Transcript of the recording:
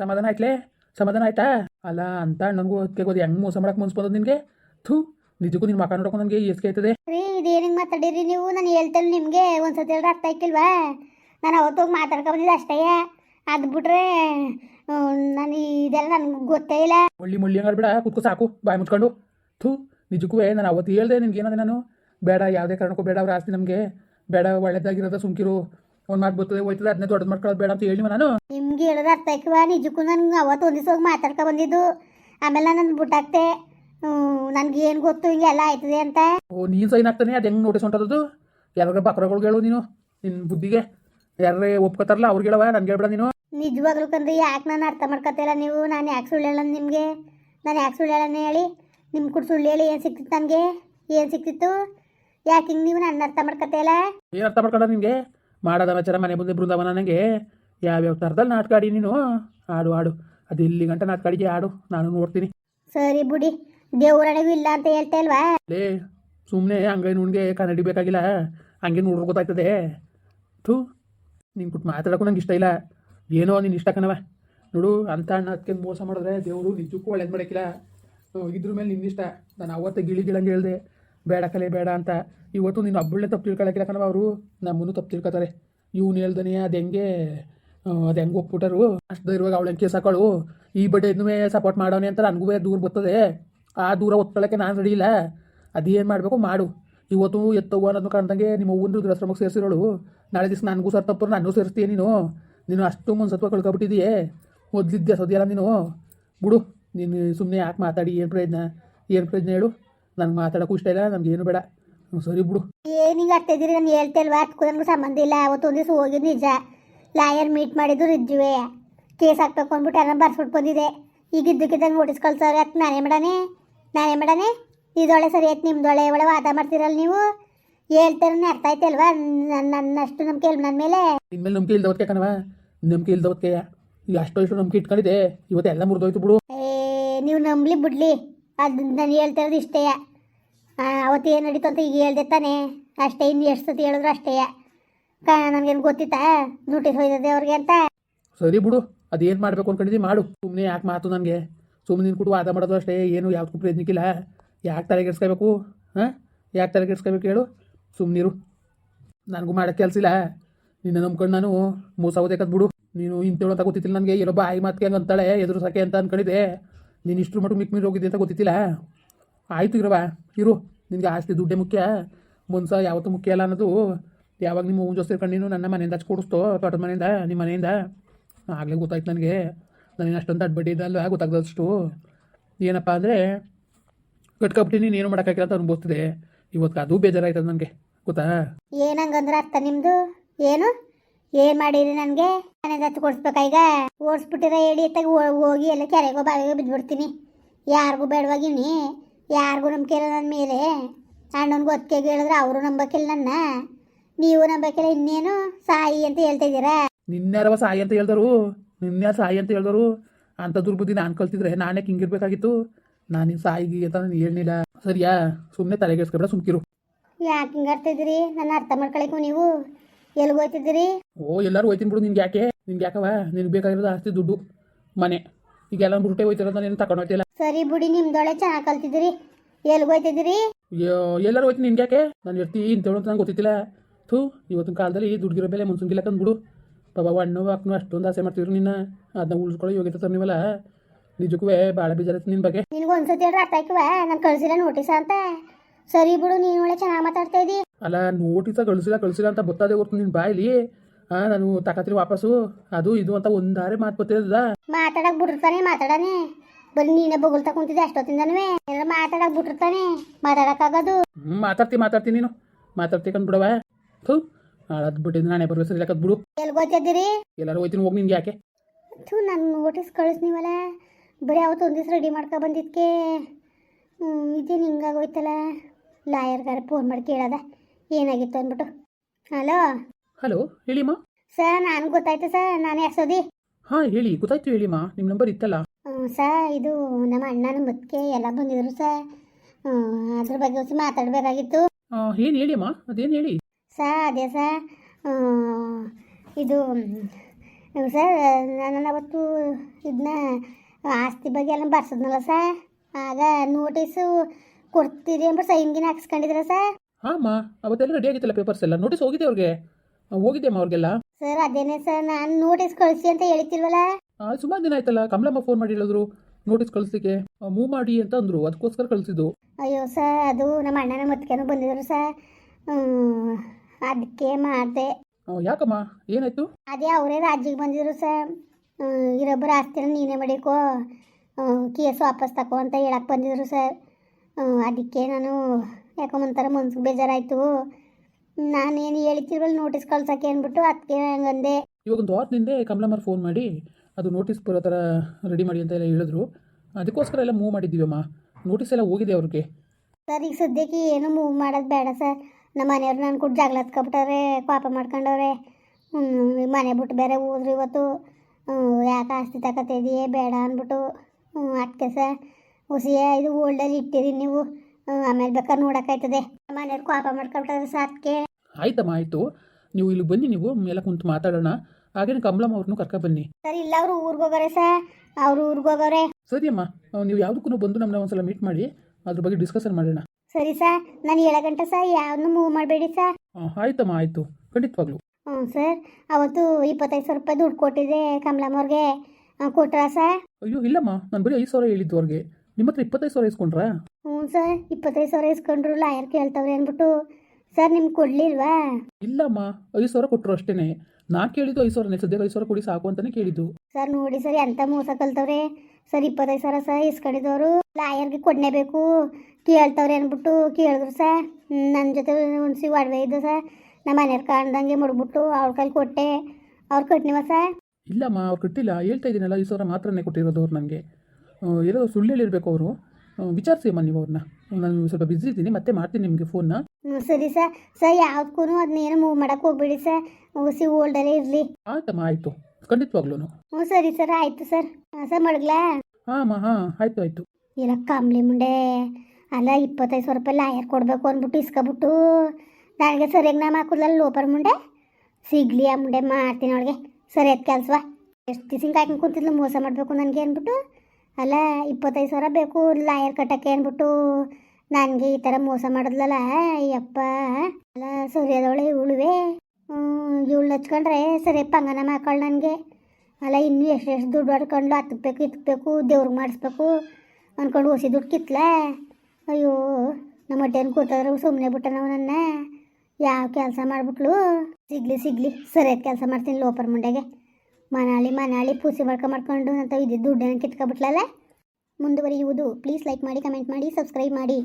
ಸಮಾಧಾನ ಆಯ್ತಲೇ? ಸಮಾಧಾನ ಆಯ್ತಾ? ಅಲ್ಲ ಅಂತ ನನಗೂ ಅದಕ್ಕೆ ಗೊತ್ತು ಹೆಂಗೆ ಮೋಸ ಮಾಡಕ್ಕೆ ಮುನ್ಸ್ ಬಂದದ್ದು ನಿನಗೆ? ಥೂ ನಿಜಕ್ಕೂ ನಿನ್ನ ಮಕ ನೋಡಕ್ಕೆ ನನಗೆ ಎಸ್ಕೆ ಆಯ್ತದೆ. ರೀ ಇದೇನಿಗೆ ಮಾತಾಡಿರಿ ನೀವು? ನಾನು ಹೇಳ್ತೇನೆ ನಿಮಗೆ ಒಂದ್ಸತಿ ಹೇಳಿದ್ರೆ ಅರ್ಥ ಆಯ್ತಿಲ್ವಾ ನಾನು ಅವತ್ತು ಹೋಗಿ ಮಾತಾಡ್ಕೊ ಬಂದಿದ್ದೆ ಅಷ್ಟೇ. ಅದು ಬಿಟ್ರೆ ನಾನು ಇದೆಲ್ಲ ನನಗೆ ಗೊತ್ತೇ ಇಲ್ಲ. ಒಳ್ಳಿ ಮುಳ್ಳಿ ಹಂಗಾರೆ ಬೇಡ ಕುತ್ಕೋ ಸಾಕು ಬಾಯಿ ಮುಚ್ಕೊಂಡು. ಥೂ ನಿಜಕ್ಕೂ ನಾನು ಅವತ್ತು ಹೇಳ್ದೆ ನಿನ್ಗೆ ಏನಂದ್ರೆ ನಾನು? ಬೇಡ ಯಾವುದೇ ಕಾರಣಕ್ಕೂ ಬೇಡ ಅವ್ರ ಆಸ್ತಿ ನಮಗೆ. ಬೇಡ ಒಳ್ಳೇದಾಗಿರೋದ ಸುಮ್ಕಿರು. ಒಂದು ಮಾತು ಬರ್ತದೆ ಹೋಯ್ತದೆ ಅದನ್ನೇ ದೊಡ್ಡದು ಮಾಡ್ಕೊಳ್ಳೋದು ಬೇಡ ಅಂತ ಹೇಳಿ ನಾನು ನಿಮ್ಗೆ ಹೇಳೋದು ಅರ್ಥ ಆಯ್ಕವ? ನಿಜಕ್ಕೂ ನನ್ಗೆ ಅವತ್ತು ಒಂದು ದಿವಸ ಹೋಗಿ ಮಾತಾಡ್ಕೊ ಬಂದಿದ್ದು. ಆಮೇಲೆ ನಾನು ಬುಟ್ಟಾಕ್ತೆ. ನನ್ಗೆ ಏನು ಗೊತ್ತು ಹಿಂಗೆಲ್ಲ ಆಯ್ತದೆ ಅಂತ. ಓ ನೀನು ಸೈನ್ ಆಗ್ತಾನೆ ಅದು ಹೆಂಗೆ ನೋಟಿಸ್ ಹೊಂಟದದು? ಯಾರ ಬಕ್ರಗಳು ಹೇಳು ನೀನು ನಿನ್ನ ಬುದ್ಧಿಗೆ. ಯಾರೇ ಒಪ್ಕೋತಾರಲ್ಲ ಅವ್ರಿಗೆ ಹೇಳವ ನನ್ಗೆ ಹೇಳ್ಬೇಡ ನೀನು. ನಿಜವಾಗ್ಲೂ ಕಂದ್ರೆ ಯಾಕೆ ನಾನು ಅರ್ಥ ಮಾಡ್ಕೊತಿಲ್ಲ ನೀವು? ನಾನು ಯಾಕೆ ಸುಳ್ಳು ಹೇಳೋಣ ನಿಮಗೆ? ನಾನು ಯಾಕೆ ಸುಳ್ಳು ಹೇಳೋಣ ಹೇಳಿ? ನಿಮ್ಮ ಕೂಡ ಸುಳ್ಳು ಹೇಳಿ ಏನು ಸಿಕ್ತಿತ್ತು ನನಗೆ? ಏನು ಸಿಕ್ತಿತ್ತು? ಯಾಕೆ ಹಿಂಗೆ ನೀವು ನನ್ನ ಅರ್ಥ ಮಾಡ್ಕೊತಿಲ್ಲ ಏನು ಅರ್ಥ ಮಾಡ್ಕೊಂಡ ನಿನಗೆ? ಮಾಡೋದ ವಿಚಾರ ಮನೆ ಮುಂದೆ ಬೃಂದಾವನ ನನಗೆ ಯಾವ್ಯಾವ ಥರದಲ್ಲಿ ನಾಟಕ ಆಡಿ ನೀನು? ಆಡು ಆಡು ಅದು ಇಲ್ಲಿ ಗಂಟೆ ನಾಟಕ ಆಡು ನಾನು ನೋಡ್ತೀನಿ. ಸರಿ ಬಿಡಿ ದೇವ್ರಣೆಗೂ ಇಲ್ಲ ಅಂತ ಹೇಳ್ತಾ ಇಲ್ವಾ? ಲೇ ಸುಮ್ಮನೆ ಹಂಗೆ ನುಣ್ಗೆ ಕನ್ನಡಿ ಬೇಕಾಗಿಲ್ಲ. ಹಂಗೆ ನೋಡ್ರು ಗೊತ್ತಾಗ್ತದೆ. ಥೂ ನಿಂಗೆ ಕೊಟ್ಟು ಮಾತಾಡೋಕ್ಕೂ ನಂಗೆ ಇಷ್ಟ ಇಲ್ಲ. ಏನೋ ನೀನು ಇಷ್ಟ ಕಣವ ನೋಡು ಅಂತ ಅಣ್ಣ ಅದಕ್ಕೆ ಮೋಸ ಮಾಡಿದ್ರೆ ದೇವರು ನಿಜಕ್ಕೂ ಒಳ್ಳೇದು ಮಾಡೋಕ್ಕಿಲ್ಲ. ಇದ್ರ ಮೇಲೆ ನಿನ್ನಿಷ್ಟ. ನಾನು ಅವತ್ತೇ ಗಿಳಿ ಗಿಳಂಗೆ ಹೇಳ್ದೆ. ಬೇಡ ಕಲೆ, ಬೇಡ ಅಂತ. ಇವತ್ತು ನೀನು ಒಬ್ಬಳೆ ತಪ್ಪು ತಿಳ್ಕೊಳಕ್ಕಿಲ್ಲ ಕಣವ ಅವರು. ನಮ್ಮನ್ನು ತಪ್ಪು ತಿಳ್ಕೊತಾರೆ. ಇವ್ನು ಹೇಳ್ದನೆ ಅದು ಹೆಂಗೆ ಅದು ಹೆಂಗೆ ಒಪ್ಬಿಟ್ಟರು? ಅಷ್ಟು ಇರುವಾಗ ಅವಳು ಹೆಂಗೆ ಹಾಕೊಳ್ಳು ಈ ಬಡ್ಡೆ ಇನ್ನೂ ಸಪೋರ್ಟ್ ಮಾಡೋನೆ ಅಂತ ನನಗೂ ದೂರ ಬರ್ತದೆ. ಆ ದೂರ ಒತ್ಕೊಳ್ಳೋಕ್ಕೆ ನಾನು ರೆಡಿ ಇಲ್ಲ. ಅದೇನು ಮಾಡಬೇಕು ಮಾಡು. ಇವತ್ತು ಎತ್ತವ್ವ ಅನ್ನೋದು ಕಾಣ್ದಂಗೆ ನಿಮ್ಮ ಅವ್ವನ ದುರಾಶ್ರಮಕ್ಕೆ ಸೇರಿಸಿರೋಳು. ನಾಳೆ ದಿವಸ ನನಗೂ ಸರ್ ತಪ್ಪರು ನಾನು ಸೇರಿಸ್ತೀಯ ನೀನು? ನೀನು ಅಷ್ಟು ಮುನ್ಸತ್ವ ಕಳ್ಕೊಬಿಟ್ಟಿದೆಯೇ? ಮೊದಲಿದ್ದೆ ಸದ್ಯಲ್ಲ ನೀನು. ಬಿಡು, ನೀನು ಸುಮ್ಮನೆ ಯಾಕೆ ಮಾತಾಡಿ? ಏನು ಪ್ರಯೋಜನ? ಏನು ಪ್ರಯೋಜನ ಹೇಳು? ನನಗೆ ಮಾತಾಡೋಕ್ಕೂ ಇಷ್ಟ ಇಲ್ಲ ನಮ್ಗೇನು ಬೇಡ. ಸರಿ ಬಿಡು. ಏನಿಗೆ ಅರ್ಥ ಇದ್ದೀರಿ ನಾನು ಹೇಳ್ತಾ ಇಲ್ವಾ? ಅದಕ್ಕೂ ನನಗೂ ಸಂಬಂಧ ಇಲ್ಲ. ಅವತ್ತು ಒಂದು ದಿವಸ ಹೋಗಿದ್ದು ನಿಜ. ಲಾಯರ್ ಮೀಟ್ ಮಾಡಿದ್ರು ರಿಜ್ಜುವೆ. ಕೇಸ್ ಹಾಕ್ಬೇಕು ಅಂದ್ಬಿಟ್ಟು ಎಲ್ಲ ಬರ್ಸ್ಬಿಟ್ಟು ಬಂದಿದೆ. ಈಗ ಇದ್ದಕ್ಕಿದ್ದಂಗೆ ನೋಟಿಸ್ ಕಳ್ಸೋರು ಯಾಕೆ ನಾನೇ ಮಾಡಾನೆ ನಾನೇ ಮಾಡಾನೆ ಇದೊಳೆ ಸರಿ ಆಯ್ತು ನಿಮ್ದೊಳೆ ಒಳ ವಾದ ಮಾಡ್ತೀರಲ್ಲ ನೀವು? ಹೇಳ್ತಾರನೇ ಅರ್ಥ ಆಯ್ತಲ್ವಾ ನನ್ನ ನನ್ನಷ್ಟು ನಂಬಿಕೆ ಇಲ್ಲ ನನ್ನ ಮೇಲೆ. ಇನ್ಮೇಲೆ ನಂಬಿಕೆ ಇಲ್ದವತ್ಕೆ ಕಣವ ನಂಬಿಕೆ ಇಲ್ದವತ್ಕೆ ಈಗ ಅಷ್ಟೋ ಇಷ್ಟು ನಂಬಿಕೆ ಇಟ್ಕೊಂಡಿದೆ ಇವತ್ತೆಲ್ಲ ಮುರಿದೋಯ್ತು ಬಿಡು. ಏ ನೀವು ನಂಬಲಿ ಬಿಡ್ಲಿ. ಅದು ನಾನು ಹೇಳ್ತಾ ಇರೋದು ಇಷ್ಟೇ. ಅವತ್ತು ಏನು ನಡೀತು ಅಂತ ಈಗ ಹೇಳ್ದೆ ತಾನೆ. ಅಷ್ಟೇ, ಇನ್ನು ಎಷ್ಟು ಸತಿ ಹೇಳಿದ್ರು ಅಷ್ಟೇ. ನನಗೇನು ಗೊತ್ತಿತ್ತಾ? ನೋಟಿಸ್ ಹೋಯ್ತದೆ ಅವ್ರಿಗೆ ಅಂತ. ಸರಿ ಬಿಡು ಅದೇನು ಮಾಡಬೇಕು ಅನ್ಕೊಂಡಿದ್ದೀವಿ ಮಾಡು. ಸುಮ್ಮನೆ ಯಾಕೆ ಮಾತು ನನಗೆ ಸುಮ್ಮನೆ ಕೂಡ ವಾದ ಮಾಡೋದು ಅಷ್ಟೇ, ಏನು ಯಾವ್ದು ಪ್ರಯತ್ನಕ್ಕಿಲ್ಲ ಯಾಕೆ ತಲೆಗೆಡ್ಸ್ಕೋಬೇಕು ಹಾಂ? ಯಾಕೆ ತಲೆಗೆಡ್ಸ್ಕೋಬೇಕು ಹೇಳು? ಸುಮ್ಮನಿರು ನನಗೂ ಮಾಡೋಕ್ಕೆ ಕೆಲಸ ಇಲ್ಲ. ನಿನ್ನ ನಂಬ್ಕೊಂಡು ನಾನು ಮೋಸ ಹೋದೇಕದ್ ಬಿಡು. ನೀನು ಇಂಥೇಳು ಅಂತ ಗೊತ್ತಿತ್ತಿಲ್ಲ ನನಗೆ. ಏನೋ ಬಾಯಿ ಮಾತಿಗೆ ಹಂಗೆ ಅಂತಾಳೆ, ಎದುರು ಸಾಕೆ ಅಂತ ಅನ್ಕೊಂಡಿದ್ದೆ. ನೀನು ಇಷ್ಟ್ರ ಮಟ್ಟು ಮಿಕ್ ಮೀರಿ ಹೋಗಿದ್ದೆ ಅಂತ ಗೊತ್ತಿತ್ತಿಲ್ಲ. ಆಯಿತು ಇರವ ಇರು. ನಿನಗೆ ಆಸ್ತಿ ದುಡ್ಡೇ ಮುಖ್ಯ? ಮುನ್ಸ ಯಾವತ್ತೂ ಮುಖ್ಯ ಅಲ್ಲ ಅನ್ನೋದು. ಯಾವಾಗ ನಿಮ್ಮ ಜೊತೆ ನೀನು ನನ್ನ ಮನೆಯಿಂದ ಹಚ್ಚಿ ಕೊಡಿಸ್ತೋ, ತೋಟದ ಮನೆಯಿಂದ, ನಿಮ್ಮ ಮನೆಯಿಂದ? ಆಗಲೇ ಗೊತ್ತಾಯ್ತು ನನಗೆ. ನನಗೆ ಅಷ್ಟೊಂದು ಅಡ್ಬಡ್ಡಿ ಇದಲ್ವ ಗೊತ್ತಾಗ್ದಷ್ಟು. ಏನಪ್ಪ ಅಂದರೆ, ಕಟ್ಕೊಬಿಟ್ಟು ನೀನು ಏನು ಮಾಡೋಕ್ಕಾಗಿಲ್ಲ ಅಂತ ಅನುಭವಿಸ್ತಿದೆ. ಇವತ್ತು ಅದು ಬೇಜಾರಾಯ್ತದ ನನಗೆ. ಗೊತ್ತಾ? ಏನಂಗಂದ್ರೆ ಅರ್ಥ ನಿಮ್ಮದು ಏನು? ಏನು ಮಾಡಿರಿ ನನಗೆ? ಮನೆಯಿಂದ ಹತ್ತು ಕೊಡಿಸ್ಬೇಕಾ ಈಗ? ಹೇಳಿ ಹೋಗಿ ಎಲ್ಲ ಕೆರೆಗೋ, ಬಾವಿಗೋ ಬಿದ್ದುಬಿಡ್ತೀನಿ ಯಾರಿಗೂ ಬೇಡವಾಗಿನಿ ಯಾರಿಗೂ ನಂಬಿಕೆ ಇಲ್ಲ ನನ್ನ ಮೇಲೆ. ಅಣ್ಣನಿಗೂ ಒತ್ತಿಗೆ ಹೇಳಿದ್ರೆ ಅವರು ನಂಬಕ್ಕಿಲ್ಲ ನನ್ನ. ನೀವು ನಂಬಕ್ಕಿಲ್ಲ ಇನ್ನೇನು? ಸಾಯಿ ಅಂತ ಹೇಳ್ತಾ ಇದ್ದೀರಾ? ನಿನ್ಯಾರವ ಸಾಯಿ ಅಂತ ಹೇಳ್ದರು? ನಿನ್ಯಾರ ಸಾಯಿ ಅಂತ ಹೇಳ್ದರು? ಅಂತ ದುರ್ಬುದ್ಧಿ ನಾನು ಕಲ್ತಿದ್ರೆ ನಾನೇ ಹಿಂಗಿರ್ಬೇಕಾಗಿತ್ತು ನಾನು ಸಾಯಿಗಿ ಅಂತ ನಾನು ಹೇಳಿಲ್ಲ ಸರಿಯಾ? ಸುಮ್ಮನೆ ತಲೆಗೆಡ್ಸ್ಕೊಬೇಡ ಸುಮ್ಕಿರು. ಯಾಕೆ ಹಿಂಗೆ ಅರ್ಥ ನನ್ನ ಅರ್ಥ ಮಾಡ್ಕೊಳಕ್ಕೂ ನೀವು. ಎಲ್ಲಿಗೆ ಹೋಯ್ತಿದ್ದೀರಿ? ಓ ಎಲ್ಲರೂ ಹೋಯ್ತೀನಿ ಬಿಡು ನಿನ್ಗೆ ಯಾಕೆ? ನಿನ್ಗೆ ಯಾಕವ ನಿನ್ಗೆ ಬೇಕಾಗಿರೋದು ಆಸ್ತಿ ದುಡ್ಡು ಮನೆ. ಈಗ ಎಲ್ಲ ಬುರುಟೆ ಹೋಯ್ತಿರೋದು ನೀನು ತಗೊಂಡು ಹೋಯ್ತಿಲ್ಲ. ಸರಿ ಬಿಡಿ ನಿಮ್ದೊಳೆ ಚೆನ್ನಾಗಿ ಕಲ್ತಿದ್ದೀರಿ. ಎಲ್ಲಿಗೆ ಅಯ್ಯೋ ಎಲ್ಲರೂ ಹೋಯ್ತು ನಿನ್ಗೆ ಯಾಕೆ? ನಾನು ಇರ್ತಿ ಇಂತೇಳು ಅಂತ ನಂಗೆ ಗೊತ್ತಿತ್ತಿಲ್ಲ ಥೂ ಇವತ್ತಿನ ಕಾಲದಲ್ಲಿ ದುಡ್ಡಿರೋ ಬೆಲೆ ಮುನ್ಸಂಗಿಲ್ಲ ತಂದ್ಬಿಡು ಪಾಪ ಹಣ್ಣು ಅಕ್ಕನು ಅಷ್ಟೊಂದು ಆಸೆ ಮಾಡ್ತಿದ್ರು ನಿನ್ನ. ಅದನ್ನ ಉಳಿಸ್ಕೊಳ್ಳೋ ಯೋಗ್ಯತೆ ತರ್ ನೀವಲ್ಲ. ನಿಜಕ್ಕೂ ಭಾಳ ಬೇಜಾರೈತೆ ನಿನ್ನ ಬಗ್ಗೆ. ನಿನ್ಗೆ ಒಂದ್ಸತಿ ಹೇಳ್ರೆ ಅರ್ಥ ಆಯ್ಕವ ನಾನು ಕಳ್ಸಿಲ್ಲ ನೋಟಿಸ್ ಅಂತ. ಸರಿ ಬಿಡು ನೀನು ಒಳ್ಳೆ ಚೆನ್ನಾಗಿ ಮಾತಾಡ್ತಾ ಇದ್ದಿ ಅಲ್ಲ ನೋಟಿಸ ಕಳಿಸಿಲ್ಲ ಕಳಿಸಿಲ್ಲ ಅಂತ ಗೊತ್ತಾದೆ ಹೊರ್ತು ನಿನ್ನ ಬಾಯಲ್ಲಿ. ಹಾಂ ನಾನು ತಕತ್ರಿ ವಾಪಸ್ಸು ಅದು ಇದು ಅಂತ ಒಂದಾರೆ ಮಾತು ಗೊತ್ತಿರೋದ? ಮಾತಾಡಕ್ ಬಿಟ್ಟಿರ್ತಾನೆ ಮಾತಾಡನೆ. ಬರೀ ನೀನೇ ಬೊಗಳ್ತಾ ಕುಂತಿದ್ದೆ ಅಷ್ಟೊತ್ತಿಂದನೂ. ಎಲ್ಲ ಮಾತಾಡಕ್ ಬಿಟ್ಟಿರ್ತಾನೆ ಮಾತಾಡಕ್ಕಾಗೋದು. ಹ್ಞೂ ಮಾತಾಡ್ತಿ ಮಾತಾಡ್ತೀನಿ ನೀನು. ಮಾತಾಡ್ತಿ ಬಿಡವ ಥೂ ಅದು ಬಿಟ್ಟಿದ್ದು ನಾನೇ ಬರ್ಬೇಕು ಸರಿ ಬಿಡು. ಎಲ್ಲಿ ಗೊತ್ತಿದ್ದೀರಿ ಎಲ್ಲರೂ ಹೋಯ್ತೀನಿ ಹೋಗಿ ನಿಂಗೆ ಯಾಕೆ? ಥೂ ನಾನು ನೋಟಿಸ್ ಕಳಿಸ್ ನೀವಲ್ಲ. ಬರೀ ಅವತ್ತು ಒಂದು ದಿವಸ ರೆಡಿ ಮಾಡ್ಕೊ ಬಂದಿದ್ದಕ್ಕೆ ಇದೇನು ಹಿಂಗಾಗೋಯ್ತಲ್ಲ ಲಾಯರ್ಗಾರ ಫೋನ್ ಮಾಡಿ ಕೇಳದ. ಏನಾಗಿತ್ತು ಅಂದ್ಬಿಟ್ಟು. ಹಲೋ ಹಲೋ ಹೇಳಿಮ್ಮ? ಸರ್ ನಾನು ಗೊತ್ತಾಯ್ತು ಸರ್ ನಾನು ಯಶೋದಿ ಹಾ ಹೇಳಿ. ಗೊತ್ತಾಯ್ತು ಹೇಳಿಮ್ಮ. ನಿಮ್ಮ ನಂಬರ್ ಇತ್ತಲ್ಲ? ಸರ್ ಇದು ನಮ್ಮ ಅಣ್ಣನ ಮುದ್ಕೆ ಎಲ್ಲ ಬಂದಿದ್ರು ಸರ್ ಅದ್ರ ಬಗ್ಗೆ ಹೊಸ ಮಾತಾಡಬೇಕಾಗಿತ್ತು. ಏನು ಹೇಳಿಮ್ಮ? ಅದೇನು ಹೇಳಿ? ಸರ್ ಅದೇ ಸರ್ ಇದು ಸರ್ ನಾನು ಅವತ್ತು ಇದನ್ನ ಆಸ್ತಿ ಬಗ್ಗೆ ಎಲ್ಲ ಬರ್ಸದ್ನಲ್ಲ ಸರ್ ಆಗ ನೋಟಿಸು ಕೊಡ್ತೀರಿ ಅಂದ್ಬಿಟ್ಟು ಸೈನ್ಗಿನ ಹಾಕ್ಸ್ಕೊಂಡಿದ್ರ ಸರ್ ಹಾಂ ಅಮ್ಮ ಅವತ್ತೆಲ್ಲ ರೆಡಿ ಆಗಿತ್ತಲ್ಲ ಪೇಪರ್ಸ್ ಎಲ್ಲ? ನೋಟಿಸ್ ಹೋಗಿದೆ ಅವ್ರಿಗೆ. ಆ, ಹೋಗಿದೆ ಅವ್ರಿಗೆಲ್ಲ. ಸರ್ ಅದೇನೇ ಸರ್ ನಾನು ನೋಟಿಸ್ ಕಳಿಸಿ ಅಂತ ಹೇಳ್ತಿಲ್ವಲ್ಲ? ಸುಮಾರು ದಿನ ಆಯ್ತಲ್ಲ ಕಮಲಮ್ಮ ಫೋನ್ ಮಾಡಿ ಹೇಳಿದ್ರು ನೋಟಿಸ್ ಕಳಿಸ್ಲಿಕ್ಕೆ ಮೂವ್ ಮಾಡಿ ಅಂತ ಅಂದ್ರು ಅದಕ್ಕೋಸ್ಕರ ಕಳಿಸಿದ್ದು. ಅಯ್ಯೋ ಸರ್ ಅದು ನಮ್ಮ ಅಣ್ಣನ ಮತ್ಕೇನು ಬಂದಿದ್ರು ಸರ್. ಅದಕ್ಕೆ ಮಾಡಿದೆ. ಯಾಕಮ್ಮ? ಏನಾಯ್ತು? ಅದೇ ಅವರೇ ರಾಜ್ಯಕ್ಕೆ ಬಂದಿದ್ರು ಸರ್. ಇರೊಬ್ಬರು ಆಸ್ತಿನ ನೀನೇ ಮಾಡಿಕೋ ಕೇಸ್ ವಾಪಸ್ ತಕೋ ಅಂತ ಹೇಳಕ್ಕೆ ಬಂದಿದ್ರು ಸರ್. ಅದಕ್ಕೆ ನಾನು ಯಾಕೋ ಒಂಥರ ಮನ್ಸಿಗೆ ಬೇಜಾರಾಯಿತು. ನಾನೇನು ಹೇಳ್ತಿಲ್ವಲ್ಲ ನೋಟಿಸ್ ಕಳ್ಸಕ್ಕೆ ಅಂದ್ಬಿಟ್ಟು ಅದಕ್ಕೆ ಹಂಗಂದೆ. ಇವಾಗ ಒಂದು ವಾರದಿಂದೆ ಕಮಲಮ್ಮರು ಫೋನ್ ಮಾಡಿ ಅದು ನೋಟಿಸ್ ಬರೋ ಥರ ರೆಡಿ ಮಾಡಿ ಅಂತ ಎಲ್ಲ ಹೇಳಿದ್ರು. ಅದಕ್ಕೋಸ್ಕರ ಎಲ್ಲ ಮೂವ್ ಮಾಡಿದ್ದೀವಮ್ಮ. ನೋಟಿಸ್ ಎಲ್ಲ ಹೋಗಿದೆ ಅವ್ರಿಗೆ. ಸರ್ ಈಗ ಸದ್ಯಕ್ಕೆ ಏನು ಮೂವ್ ಮಾಡೋದು ಬೇಡ ಸರ್. ನಮ್ಮ ಮನೆಯವ್ರು ನಾನು ಕೂಡ ಜಗಳ ಹತ್ಕೊಬಿಟ್ಟವ್ರೆ ಪಾಪ ಮಾಡ್ಕೊಂಡವ್ರೆ. ಮನೆ ಬಿಟ್ಟು ಬೇರೆ ಹೋದ್ರು ಇವತ್ತು. ಯಾಕೆ ಆಸ್ತಿ ತಗೋತಿದೆಯೇ ಬೇಡ ಅಂದ್ಬಿಟ್ಟು. ಅದಕ್ಕೆ ಸರ್ ಹುಸಿಯ ಇದು ಓಲ್ಡಲ್ಲಿ ಇಟ್ಟಿರಿ ನೀವು. ಆಮೇಲೆ ಬೇಕಾದ್ರೆ ನೋಡೋಕ್ಕಾಯ್ತದೆ ಮನೆಯವ್ರು ಪಾಪ ಮಾಡ್ಕೊಬಿಟ್ಟಾರೆ ಸರ್ ಅದಕ್ಕೆ ಆಯ್ತಮ್ಮ ಆಯಿತು ನೀವು ಇಲ್ಲಿ ಬನ್ನಿ ನೀವು ಎಲ್ಲ ಕುಂತು ಮಾತಾಡೋಣ. ಹಾಗೇನೆ ಕಮಲಮ್ಮ ಅವ್ರನ್ನೂ ಕರ್ಕ ಬನ್ನಿ. ಸರ್ ಇಲ್ಲ ಅವರು ಊರಿಗೆ ಹೋಗೋರೆ ಸರ್. ಅವ್ರು ಊರಿಗೆ ಹೋಗೋರೆ ಸರಿ ಅಮ್ಮ ನೀವು ಯಾವುದಕ್ಕೂ ಬಂದು ನಮ್ಮನ್ನ ಒಂದ್ಸಲ ಮೀಟ್ ಮಾಡಿ ಅದ್ರ ಬಗ್ಗೆ ಡಿಸ್ಕಷನ್ ಮಾಡೋಣ. ಸರಿ ಸರ್ ನಾನು ಏಳು ಗಂಟೆ ಸರ್ ಯಾವ್ದು ಮೂವ್ ಮಾಡಬೇಡಿ ಸರ್. ಆಯ್ತಮ್ಮ ಆಯಿತು ಖಂಡಿತವಾಗ್ಲು. ಹ್ಞೂ ಸರ್ ಅವತ್ತು ಇಪ್ಪತ್ತೈದು ಸಾವಿರ ರೂಪಾಯಿ ದುಡ್ಡು ಕೊಟ್ಟಿದ್ದೆ ಕಮಲಮ್ಮವ್ರಿಗೆ ಕೊಟ್ರಾ ಸರ್? ಅಯ್ಯೋ ಇಲ್ಲಮ್ಮ ನಾನು ಬರೀ ಐದು ಸಾವಿರ ಹೇಳಿದ್ದು ಅವ್ರಿಗೆ. ನಿಮ್ಮ ಹತ್ರ ಇಪ್ಪತ್ತೈದು ಸಾವಿರ ಇಸ್ಕೊಂಡ್ರಾ? ಹ್ಞೂ ಸರ್ ಇಪ್ಪತ್ತೈದು ಸಾವಿರ ಇಸ್ಕೊಂಡ್ರು ಲಾಯರ್ ಕೇಳ್ತವ್ರೆ ಅಂದ್ಬಿಟ್ಟು. ಸರ್ ನಿಮ್ಗೆ ಕೊಡ್ಲಿಲ್ವಾ? ಇಲ್ಲಮ್ಮ ಐದು ಸಾವಿರ ಕೊಟ್ಟರು ಅಷ್ಟೇನೆ. ನಾ ಕೇಳಿದ್ದು ಐದು ಸಾವಿರ ಸದ್ಯಕ್ಕೆ ಐದು ಸಾವಿರ ಕೊಡಿ ಸಾಕು ಅಂತಾನೆ ಕೇಳಿದ್ದು. ಸರ್ ನೋಡಿ ಸರ್ ಎಂತ ಮೋಸ ಕಲ್ತವ್ರೆ. ಸರ್ ಇಪ್ಪತ್ತೈದು ಸಾವಿರ ಸರ್ ಇಸ್ಕೊಂಡಿದ್ದವರು ಲಾಯರ್ಗೆ ಕೊಡಲೇಬೇಕು. ಕೇಳ್ತವ್ರೆ ಅಂದ್ಬಿಟ್ಟು ಕೇಳಿದ್ರು ಸರ್. ನನ್ನ ಜೊತೆ ಉಣ್ಸಿ ಒಡವೆ ಇದ್ದು ಸರ್. ನಮ್ಮ ಮನೆಯವ್ರು ಕಾಣ್ದಂಗೆ ಮುಡ್ಬಿಟ್ಟು ಅವ್ರ ಕೈಲಿ ಕೊಟ್ಟೆ. ಅವ್ರು ಕೊಟ್ಟಿವ ಸರ್? ಇಲ್ಲಮ್ಮ ಅವ್ರು ಕಟ್ಟಿಲ್ಲ. ಹೇಳ್ತಾ ಇದ್ದೀನಲ್ಲ ಐದು ಸಾವಿರ ಮಾತ್ರನೇ ಕೊಟ್ಟಿರೋದು ಅವ್ರು ನನಗೆ ಏನೋ ಸುಳ್ಳು ಹೇಳಿರ್ಬೇಕು ಅವರು. ವಿಚಾರಿಸಿ ಅಮ್ಮ ನೀವು ಅವ್ರನ್ನ ನಾನು ಸ್ವಲ್ಪ ಬಿಸಿ ಇದ್ದೀನಿ ಮತ್ತೆ ಮಾಡ್ತೀನಿ ನಿಮಗೆ ಫೋನ್ನ ಹ್ಞೂ ಸರಿ ಸರ್ ಸರ್ ಯಾವ್ದಕ್ಕೂ ಅದನ್ನೇನು ಮೂವ್ ಮಾಡಕ್ಕೆ ಹೋಗ್ಬೇಡಿ ಸರ್ ಸಿ ಓಲ್ಡಲ್ಲೇ ಇರಲಿ. ಆಯ್ತಮ್ಮ ಆಯಿತು. ಖಂಡಿತವಾಗ್ಲೂ ಹ್ಞೂ ಸರಿ ಸರ್ ಆಯಿತು ಸರ್ ಹಾಂ ಸರ್ ಮಡಗ್ಲಾ? ಹಾಂ ಅಮ್ಮ ಹಾಂ ಆಯ್ತು ಆಯಿತು. ಇಲ್ಲ ಕಾಮ್ಲಿ ಮುಂಡೆ. ಅಲ್ಲ ಇಪ್ಪತ್ತೈದು ಸಾವಿರ ರೂಪಾಯಿ ಲಾಯರ್ ಕೊಡಬೇಕು ಅಂದ್ಬಿಟ್ಟು ಇಸ್ಕೊಬಿಟ್ಟು ನನಗೆ ಸರಿಯಾಗಿ ನಾ ಹಾಕಿದ್ಲಲ್ಲ ಲೋಪರ್ ಮುಂಡೆ? ಸಿಗ್ಲಿ ಆ ಮುಂಡೆ ಮಾಡ್ತೀನಿ ಅವಳಿಗೆ. ಸರಿಯಾದ ಕೆಲಸವ ಎಷ್ಟು ದಿಸಿಂಗ್ ಕಾಯ್ಕೊಂಡು ಕೂತಿದ್ಲು ಮೋಸ ಮಾಡಬೇಕು ನನಗೆ ಅಂದ್ಬಿಟ್ಟು. ಅಲ್ಲ, ಇಪ್ಪತ್ತೈದು ಸಾವಿರ ಬೇಕು ಲಾಯರ್ ಕಟ್ಟಕ್ಕೆ ಅಂದ್ಬಿಟ್ಟು ನನಗೆ ಈ ಥರ ಮೋಸ ಮಾಡಿದ್ಲಲ್ಲ, ಅಯ್ಯಪ್ಪ. ಅಲ್ಲ ಸೂರ್ಯದವಳೆ ಇವಳುವೆ. ಇವಳು ಹಚ್ಕೊಂಡ್ರೆ ಸರಿ, ಪಂಗನ ಮಾಡ್ಕೊಳ್ಳಿ ನನಗೆ. ಅಲ್ಲ, ಇನ್ನೂ ಎಷ್ಟು ದುಡ್ಡು ಹೊಡ್ಕೊಂಡು ಹತ್ತಬೇಕು ಇತ್ಬೇಕು, ದೇವ್ರಿಗೆ ಮಾಡಿಸ್ಬೇಕು ಅಂದ್ಕೊಂಡು ಹೊಸಿ ದುಡ್ಡು ಕಿತ್ಲ. ಅಯ್ಯೋ, ನಮ್ಮ ಹೊಟ್ಟೆನ ಕೂತಾದ್ರೆ ಸುಮ್ಮನೆ ಬಿಟ್ಟ ನಾವು ನನ್ನ. ಯಾವ ಕೆಲಸ ಮಾಡಿಬಿಟ್ಲು? ಸಿಗ್ಲಿ ಸಿಗ್ಲಿ, ಸರಿಯಾದ ಕೆಲಸ ಮಾಡ್ತೀನಿ ಲೋಪರ್ ಮುಂಡೆಗೆ. ಮನಾಳಿ ಮನಾಳಿ ಪೂಸಿ ಬಳಕೆ ಮಾಡ್ಕೊಂಡು ಅಂತ ಇದ್ದಿದ್ದು ದುಡ್ಡನ್ನು ಕಿತ್ಕೊಬಿಟ್ಲಲ್ಲ? ಮುಂದುವರಿಯುವುದು. ಪ್ಲೀಸ್ ಲೈಕ್ ಮಾಡಿ ಕಮೆಂಟ್ ಮಾಡಿ ಸಬ್ಸ್ಕ್ರೈಬ್ ಮಾಡಿ.